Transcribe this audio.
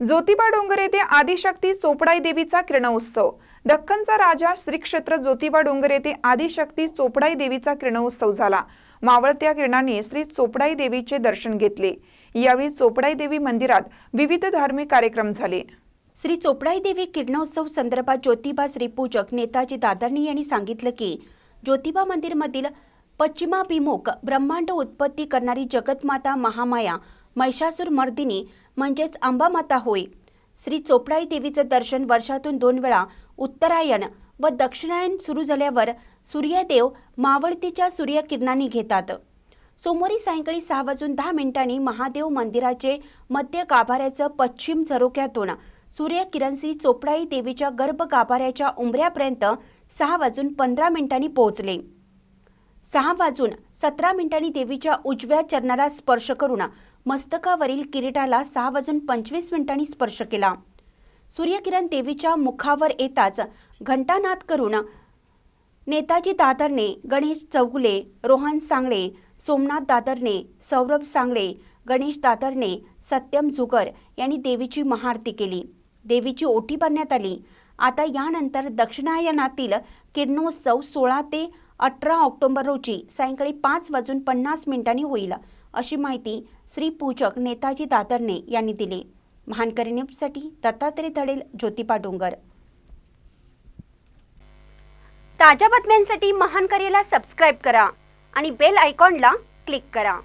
ज्योतिबा डोंगर येथे आदिशक्ती चोपडाई देवीचा किरणोत्सव. दख्खनचा राजा श्री क्षेत्र ज्योतिबा डोंगर येथे आदिशक्ती चोपडाई देवीचा किरणोत्सव झाला. मावळत्या किरणाने श्री चोपडाई देवीचे दर्शन घेतले. यावेळी चोपडाई देवी मंदिरात विविध धार्मिक कार्यक्रम झाले. श्री चोपडाई देवी किरणोत्सव संदर्भात ज्योतिबा श्रीपूजक नेताजी दादरणी यांनी सांगितलं की ज्योतिबा मंदिरमधील पश्चिमाभिमुख ब्रह्मांड उत्पत्ती करणारी जगतमाता महामाया महिषासूर मर्दिनी म्हणजेच अंबामाता होय. श्री चोपडाई देवीचं दर्शन वर्षातून दोन वेळा उत्तरायण व दक्षिणायन सुरू झाल्यावर सूर्यदेव मावळतीच्या सूर्यकिरणांनी घेतात. सोमवारी सायंकाळी सहा वाजून दहा मिनिटांनी महादेव मंदिराचे मध्य गाभाऱ्याचं पश्चिम झरोक्यातून सूर्यकिरण श्री चोपडाई देवीच्या गर्भ गाभाऱ्याच्या उंबऱ्यापर्यंत सहा वाजून पंधरा मिनिटांनी पोहोचले. सहा वाजून सतरा मिनिटांनी देवीच्या उजव्या चरणाला स्पर्श करून मस्तकावरील किरीटाला सहा वाजून पंचवीस मिनिटांनी स्पर्श केला. सूर्यकिरण देवीच्या मुखावर येताच घंटानाद करून नेताजी दादरने गणेश चौगुले रोहन सांगळे सोमनाथ दादरने सौरभ सांगळे गणेश दादरने सत्यम जुगर यांनी देवीची महाआरती केली. देवीची ओटी भरण्यात आली. आता यानंतर दक्षिणायनातील किरणोत्सव सोळा ते अठरा ऑक्टोबर रोजी सायंकाळी पाच वाजून पन्नास मिनिटांनी होईल अशी माहिती श्री पूजक नेताजी दादरने यांनी दिली. महानकरी न्यूजसाठी दत्तात्रय तडेल ज्योतिबा डोंगर. ताज्या बातम्यांसाठी महानकरीला सबस्क्राईब करा आणि बेल आयकॉनला क्लिक करा.